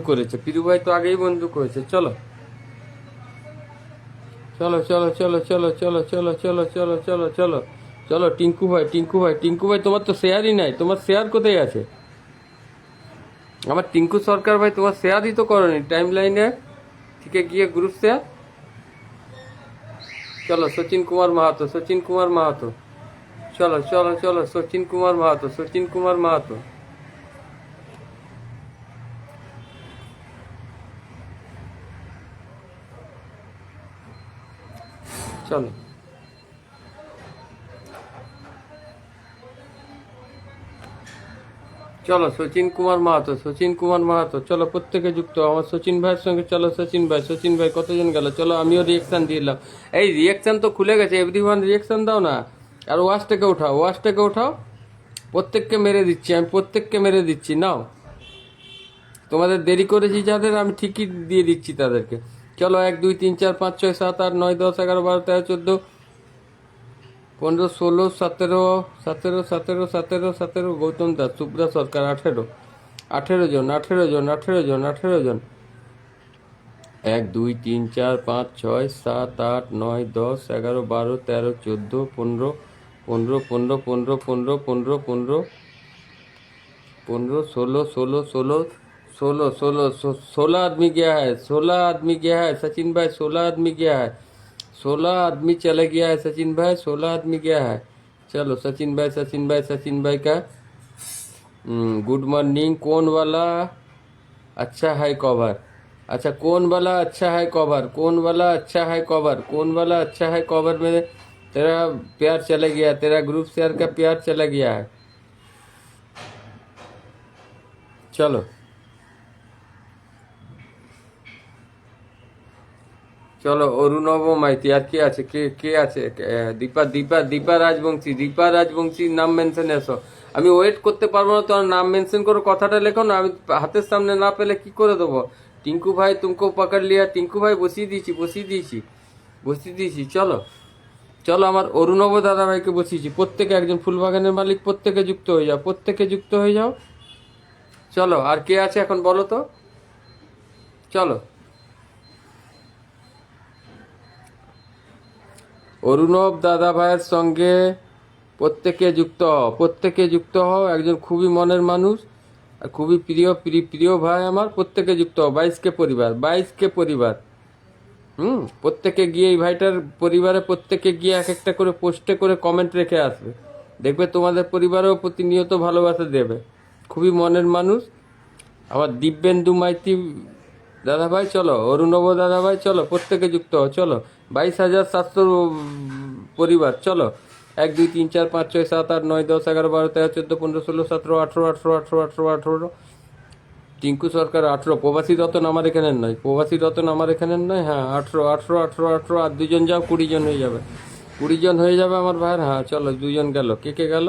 করেছে পিরু ভাই তো আগেই বন্ধু করেছে চলো চলো চলো চলো চলো চলো চলো চলো চলো চলো চলো চলো টিঙ্কু ভাই টিঙ্কু ভাই টিঙ্কু ভাই তোমার তো শেয়ারই নাই তোমার শেয়ার কোথায় আছে আমার টিঙ্কু সরকার ভাই তোমার শেয়ারই তো করনি টাইম লাইনে থেকে গিয়ে গ্রুপ শেয়ার চলো সচিন কুমার মাহাতো সচিন কুমার মাহাতো চলো চলো চলো সচিন কুমার মাহাতো সচিন কুমার মাহাতো চলো। চলো, সচিন কুমার মাহাতো, সচিন কুমার মাহাতো, চলো, প্রত্যেকে যুক্ত আমার সচিন ভাইয়ের সঙ্গে চলো, সচিন ভাই সচিন ভাই, কতজন গেল? চলো, আমিও রিয়েকশন দিলাম। এই রিয়েকশন তো খুলে গেছে এভরি ওয়ান রিয়েকশন দাও না। আর ওয়াশটাকে উঠাও ওয়াশটাকে উঠাও। প্রত্যেককে মেরে দিচ্ছি, আমি প্রত্যেককে মেরে দিচ্ছি, নাও। তোমাদের দেরি করেছি যাদের, আমি ঠিকই দিয়ে দিচ্ছি তাদেরকে। চলো এক, দুই, তিন, চার, পাঁচ, ছয়, সাত, আট, নয়, দশ, এগারো, বারো, তেরো, চোদ্দ, পনেরো, ষোলো, সতেরো সতেরো সতেরো সতেরো সতেরো, গৌতম দাস সুব্রা সরকার, আঠেরো আঠেরো জন আঠেরো জন আঠেরো জন আঠেরো জন। এক, দুই, তিন, চার, পাঁচ, ছয়, সাত, আট, নয়, দশ, এগারো, বারো, তেরো, চোদ্দ, পনেরো পনেরো পনেরো পনেরো পনেরো পনেরো পনেরো পনেরো, ষোলো ষোলো ষোলো सोलह सोलह सो- सोलह आदमी गया है सोलह आदमी गया है सचिन भाई सोलह आदमी गया है सोलह आदमी चले गया है सचिन भाई सोलह आदमी गया है। चलो सचिन भाई सचिन भाई सचिन भाई का हम्म, गुड मॉर्निंग कौन वाला? अच्छा है कवर अच्छा कौन वाला अच्छा है कवर कौन वाला अच्छा है कवर कौन वाला अच्छा है कवर में तेरा प्यार चला गया तेरा ग्रुप शेयर का प्यार चला गया है। চলো চলো অরুণব মাইতি আর কে আছে? কে কে আছে? দীপা দীপা দীপা রাজবংশী, দীপা রাজবংশীর নাম মেনশন এসো। আমি ওয়েট করতে পারব না, তোমার নাম মেনশন করে কথাটা লেখো না, আমি হাতের সামনে না পেলে কি করে দেবো? টিঙ্কু ভাই, তুমকো পাকড় লিয়া, টিঙ্কু ভাই, বসিয়ে দিয়েছি বসিয়ে দিয়েছি বসিয়ে দিয়েছি, চলো। চলো, আমার অরুণব দাদা ভাইকে বসিয়েছি প্রত্যেকে একজন ফুলবাগানের মালিক, প্রত্যেকে যুক্ত হয়ে যাও, প্রত্যেকে যুক্ত হয়ে যাও। চলো, আর কে আছে এখন বলো তো? চলো। অরুণব দাদা ভাইয়ের সঙ্গে প্রত্যেকে যুক্ত হও। প্রত্যেকে যুক্ত হও, একজন খুবই মনের মানুষ আর খুবই প্রিয় প্রিয় প্রিয় ভাই আমার। প্রত্যেকে যুক্ত হও, বাইশকে পরিবার বাইশকে পরিবার। হুম, প্রত্যেকে গিয়ে এই ভাইটার পরিবারে প্রত্যেকে গিয়ে এক একটা করে পোস্টে করে কমেন্ট রেখে আসবে। দেখবে তোমাদের পরিবারেও প্রতিনিয়ত ভালোবাসা দেবে। খুবই মনের মানুষ। আবার দিব্যেন্দু মাইতি দাদা ভাই, চলো। অরুণব দাদা ভাই, চলো। প্রত্যেকে যুক্ত হও, চলো। বাইশ হাজার সাতশো পরিবার। চলো, এক, দুই, তিন, চার, পাঁচ, ছয়, সাত, আট, নয়, দশ, এগারো, বারো, তেরো, চোদ্দ, পনেরো, ষোলো, সতেরো, আঠেরো আঠেরো আঠেরো আঠেরো আঠেরো। টিঙ্কু সরকার আঠেরো, প্রবাসী রতন আমার এখানের নয়। প্রবাসী রতন আমার এখানের নয় হ্যাঁ আঠেরো আঠেরো আঠেরো আঠেরো, আর দুজন যাও কুড়ি জন হয়ে যাবে। কুড়ি জন হয়ে যাবে আমার ভাইয়ের? হ্যাঁ চলো, দুজন গেল। কে কে গেল?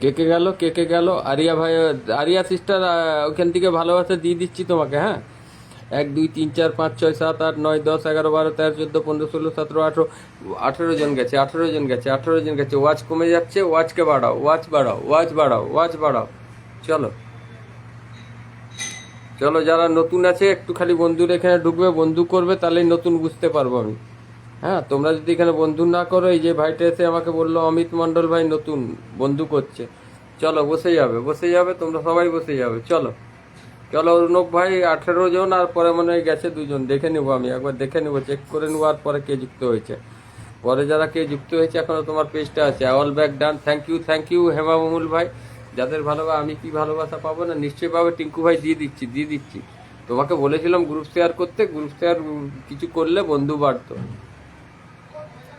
কে কে গেল? কে কে গেল? আরিয়া ভাই, আরিয়া সিস্টার ওখান থেকে ভালোবাসা দিয়ে দিচ্ছি তোমাকে হ্যাঁ? এক, দুই, তিন, চার, পাঁচ, ছয়, সাত, আট, নয়, দশ, এগারো, বারো, তেরো, চোদ্দ, পনেরো, ষোলো, সতেরো, আঠেরো আঠেরো জন গেছে, আঠেরো জন গেছে, আঠেরো জন গেছে। ওয়াচ কমে যাচ্ছে, ওয়াচকে বাড়াও, ওয়াচ বাড়াও ওয়াচ বাড়াও ওয়াচ বাড়াও। চলো। চলো, যারা নতুন আছে, একটু খালি বন্ধুর এখানে ঢুকবে, বন্ধু করবে, তাহলেই নতুন বুঝতে পারব আমি। হ্যাঁ তোমরা যদি এখানে বন্ধু না করো, এই যে ভাইটা এসে আমাকে বলল, অমিত মন্ডল ভাই নতুন, বন্ধু করছে। চলো বসে যাবে বসে যাবে, তোমরা সবাই বসে যাবে। চলো। চলো অরুণব ভাই, আঠেরো জন আর পরে মনে হয় গেছে দুজন। দেখে নেব আমি, একবার দেখে নেব চেক করে নেব আর পরে কে যুক্ত হয়েছে। পরে যারা কে যুক্ত হয়েছে, এখনও তোমার পেজটা আছে। All back done thank you thank you Hema মমুল ভাই। যাদের ভালোবাসা আমি কি ভালোবাসা পাবো না? নিশ্চয়ই পাবে টিঙ্কু ভাই দিয়ে দিচ্ছি দিয়ে দিচ্ছি। তোমাকে বলেছিলাম গ্রুপ শেয়ার করতে গ্রুপ শেয়ার কিছু করলে বন্ধু বাড়তো।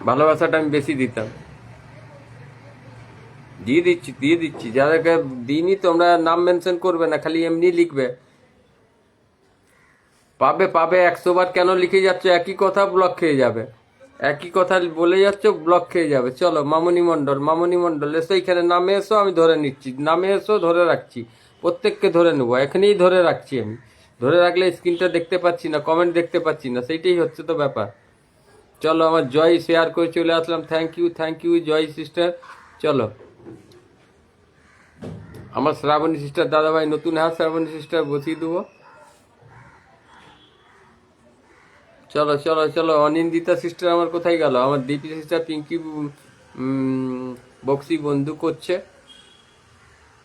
ভালোবাসাটা আমি বেশি দিতাম। দিয়ে দিচ্ছি দিয়ে দিচ্ছি। যাদেরকে দিইনি তোমরা নাম মেনশন করবে না, খালি এমনি লিখবে। পাবে পাবে একশো বার কেন লিখে যাচ্ছ? একই কথা ব্লক খেয়ে যাবে। একই কথা বলে যাচ্ছ ব্লক খেয়ে যাবে। চলো, মামনি মণ্ডল মামনি মণ্ডল, এসো এখানে, নামে এসো, আমি ধরে নিচ্ছি। নামে এসো, ধরে রাখছি। প্রত্যেককে ধরে নেব। এখানেই ধরে রাখছি আমি। ধরে রাখলে স্ক্রিনটা দেখতে পাচ্ছি না কমেন্ট দেখতে পাচ্ছি না। সেইটাই হচ্ছে তো ব্যাপার। চলো, আমার জয় শেয়ার করে চলে আসলাম। Thank you thank you Joy sister চলো। আমার শ্রাবণী সিস্টার দাদাভাই নতুন হাত শ্রাবণী সিস্টার বসিয়ে দেবো। চলো চলো চলো, অনিন্দিতা সিস্টার আমার কোথায় গেল? আমার দীপি সিস্টার পিঙ্কি বক্সি বন্ধু করছে।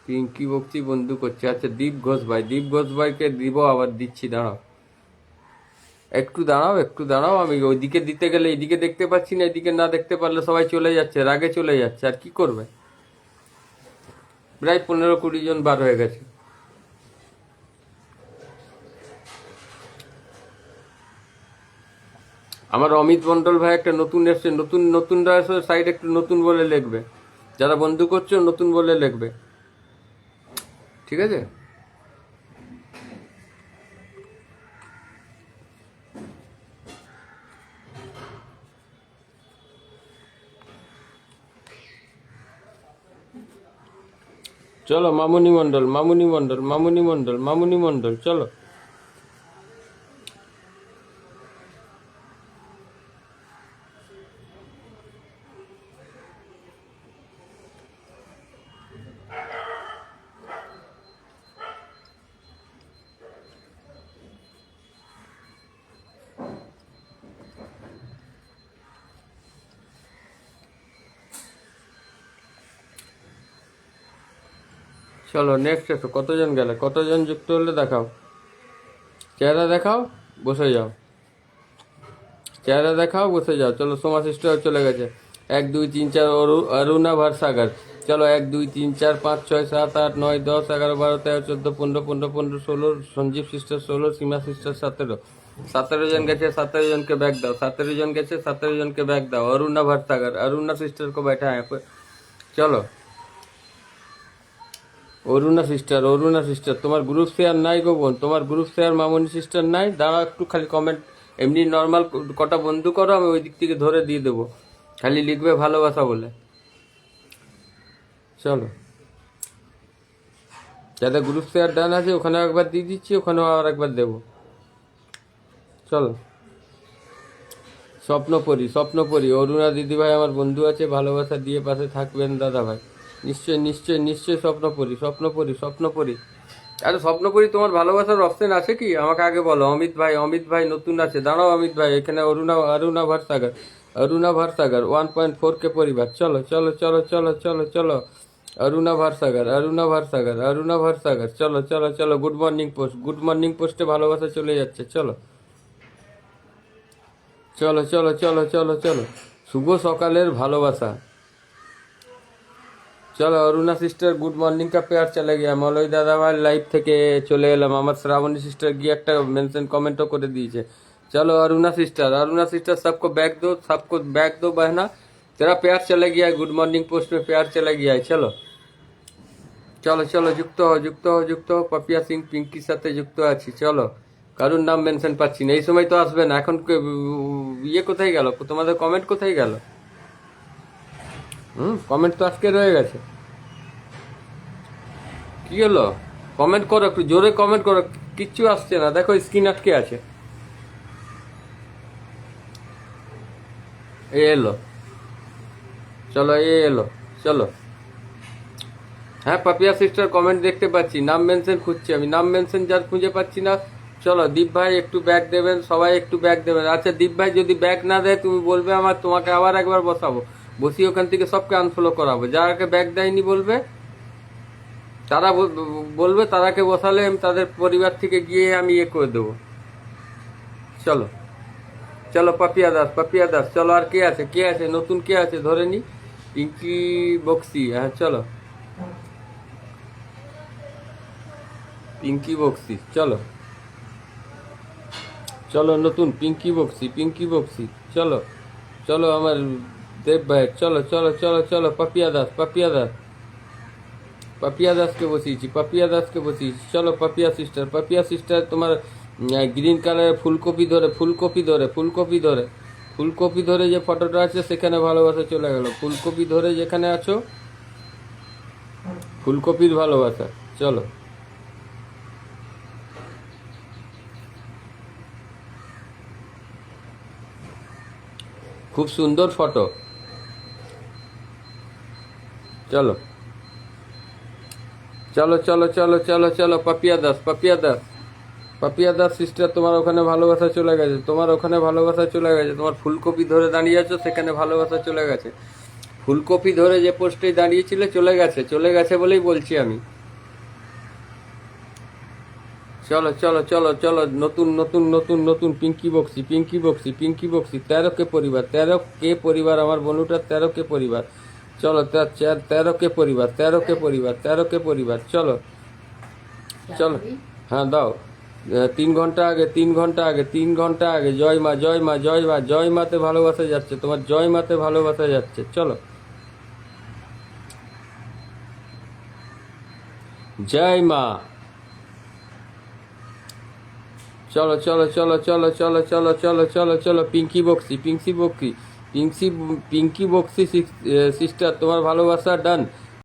পিঙ্কি, বক্সি বন্ধু করছে। আচ্ছা দীপ ঘোষ ভাই, দীপ ঘোষ ভাইকে দিব, আবার দিচ্ছি, দাঁড়াও। একটু দাঁড়াও একটু দাঁড়াও, আমি ওইদিকে দিতে গেলে এইদিকে দেখতে পাচ্ছি না, এদিকে না দেখতে পারলে সবাই চলে যাচ্ছে, রাগে চলে যাচ্ছে, আর কি করবে? প্রায় পনেরো কুড়ি জন বার হয়ে গেছে। আমার অমিত মন্ডল ভাই একটা নতুন এসছে, নতুন নতুন সাইড একটু নতুন বলে লিখবে। যারা বন্ধু করছ, নতুন বলে লিখবে। ঠিক আছে? চলো মামুনি মন্ডল মামুনি মন্ডল মামুনি মন্ডল মামুনি মন্ডল চলো। চলো নেক্সট একটু কতজন গেলে? কতজন যুক্ত হলে দেখাও। চেহারা দেখাও, বসে যাও। চেহারা দেখাও, বসে যাও। চলো, সোমা সিস্টার চলে গেছে। এক, দুই, তিন, চার অরুণা ভারসাগর। চলো, এক, দুই, তিন, চার, পাঁচ, ছয়, সাত, আট, নয়, দশ, এগারো, বারো, তেরো, চোদ্দ, পনেরো পনেরো পনেরো, ষোলো, সঞ্জীব সিস্টার, ষোলো, সীমা সিস্টার, সতেরো। সতেরো জন গেছে, সতেরো জনকে ব্যাগ দাও। সতেরো জন গেছে, সতেরো জনকে ব্যাগ দাও। অরুণা ভারসাগর, অরুণা সিস্টারকে ব্যাঠা হ্যাঁ চলো। অরুণা সিস্টার অরুণা সিস্টার তোমার গ্রুপ শেয়ার নাই গো বোন, তোমার গ্রুপ শেয়ার মামনি সিস্টার নাই দাঁড়া একটু খালি কমেন্ট এমনি নর্মাল কটা বন্ধু করো, আমি ওই দিক থেকে ধরে দিয়ে দেবো। খালি লিখবে ভালোবাসা বলে। চলো। যাদের গ্রুপ শেয়ার ডান আছে ওখানে একবার দিয়ে দিচ্ছি, ওখানেও আর একবার দেবো। চলো। স্বপ্নপরি স্বপ্নপরি, অরুণা দিদিভাই আমার বন্ধু আছে, ভালোবাসা দিয়ে পাশে থাকবেন দাদা ভাই নিশ্চয় নিশ্চয় নিশ্চয় স্বপ্নপরি স্বপ্নপরি স্বপ্নপরি। আরে স্বপ্নপরি, তোমার ভালোবাসার অপশন আছে কি? আমাকে আগে বলো, অমিত ভাই অমিত ভাই নতুন আছে। দাঁড়াও অমিত ভাই, এখানে Aruna Aruna Bharsagar Aruna Bharsagar one point four K পরিবার। চলো চলো চলো চলো চলো চলো। অরুণা ভারসাগর অরুণা ভারসাগর অরুণা ভারসাগর। চলো চলো চলো good morning post good morning পোস্টে ভালোবাসা চলে যাচ্ছে, চলো। চলো চলো চলো চলো চলো। শুভ সকালের ভালোবাসা। চলো, অরুণা সিস্টার গুড মর্নিং কাপে আর চলে গিয়া, মলয় দাদাভাই লাইভ থেকে চলে এলাম। আমার শ্রাবণী সিস্টার গিয়ে একটা মেনশন কমেন্টও করে দিয়েছে। চলো, অরুণা সিস্টার অরুণা সিস্টার সবকো ব্যাগ দো, সবকো ব্যাগ দো বহনা। তেরা প্যার চলে গিয়ে গুড মর্নিং পোস্ট में प्यार চলে गया চলো। চলো চলো, যুক্ত হও যুক্ত হও যুক্ত হও। পপিয়া সিং পিঙ্কির সাথে যুক্ত আছি, চলো। কারুর নাম মেনশন পাচ্ছি না। এই সময় তো আসবে না। এখন ইয়ে কোথায় গেল? তোমাদের কমেন্ট কোথায় গেল? হুম কমেন্ট তো আজকে রয়ে গেছে। কি হলো? কমেন্ট করো, একটু জোরে কমেন্ট করো, কিচ্ছু আসছে না। দেখো স্ক্রিন আটকে আছে। এ এলো। চলো, এ এলো। চলো। হ্যাঁ পাপিয়া সিস্টার কমেন্ট দেখতে পাচ্ছি। নাম মেনশন খুঁজছি আমি। নাম মেনশন যার খুঁজে পাচ্ছি না, চলো, দীপ ভাই একটু ব্যাগ দেবেন, সবাই একটু ব্যাগ দেবেন। আচ্ছা দীপ ভাই যদি ব্যাগ না দেয়, তুমি বলবে আমার, তোমাকে আবার একবার বসাবো। বসিয়ে ওখান থেকে সবকে আনফলো করাবো। যারাকে ব্যাগ দেয়নি বলবে, তারা বল- বলবে, তারাকে বসালে আমি তাদের পরিবার থেকে গিয়ে আমি ইয়ে করে দেবো। চলো। চলো পাপিয়া দাস পাপিয়া দাস, চলো আর কে আছে? কে আছে? নতুন কে আছে? ধরে নি। পিঙ্কি বক্সি হ্যাঁ চলো। পিঙ্কি বক্সি, চলো। চলো নতুন, পিঙ্কি বক্সি পিঙ্কি বক্সি, চলো। চলো আমার দেব ভাই, চলো চলো চলো চলো, পাপিয়া দাস পাপিয়া দাস। পাপিয়া দাসকে বসিয়েছি, পাপিয়া দাসকে বসিয়েছি। চলো, পাপিয়া সিস্টার পাপিয়া সিস্টার তোমার গ্রিন কালারের ফুলকপি ধরে ফুলকপি ধরে ফুলকপি ধরে। ফুলকপি ধরে যে ফটোটা আছে, সেখানে ভালোবাসা চলে গেল। ফুলকপি ধরে যেখানে আছো, ফুলকপির ভালোবাসা। চলো। খুব সুন্দর ফটো। চলো। চলো চলো চলো চলো চলো পাপিয়া দাস পাপিয়া দাস পাপিয়া দাস সিস্টার তোমার ওখানে ভালোবাসা চলে গেছে। তোমার ওখানে ভালোবাসা চলে গেছে। তোমার ফুলকপি ধরে দাঁড়িয়ে আছো, সেখানে ভালোবাসা চলে গেছে। ফুলকপি ধরে যে পোস্টে দাঁড়িয়েছিলে, চলে গেছে। চলে গেছে বলেই বলছি আমি। চলো চলো চলো চলো, নতুন নতুন নতুন নতুন পিঙ্কি বক্সি পিঙ্কি বক্সি পিঙ্কি বক্সি তেরো কে পরিবার, তেরো কে পরিবার আমার বনুটার তেরো কে পরিবার। চলো তেরো কে পরিবার তেরো কে পরিবার তেরো কে পরিবার চলো চলো হ্যাঁ দাও তিন ঘণ্টা আগে তিন ঘণ্টা আগে তিন ঘণ্টা আগে জয় মা জয় মা জয় মা জয় মাতে ভালোবাসা যাচ্ছে তোমার জয় মাতে ভালোবাসা যাচ্ছে চলো জয় মা চলো চলো চলো চলো চলো চলো চলো চলো চলো পিঙ্কি বক্সি পিঙ্কি বক্সি পিঙ্কি পিঙ্কি বক্সি সিস্টার তোমার ভালোবাসা ডান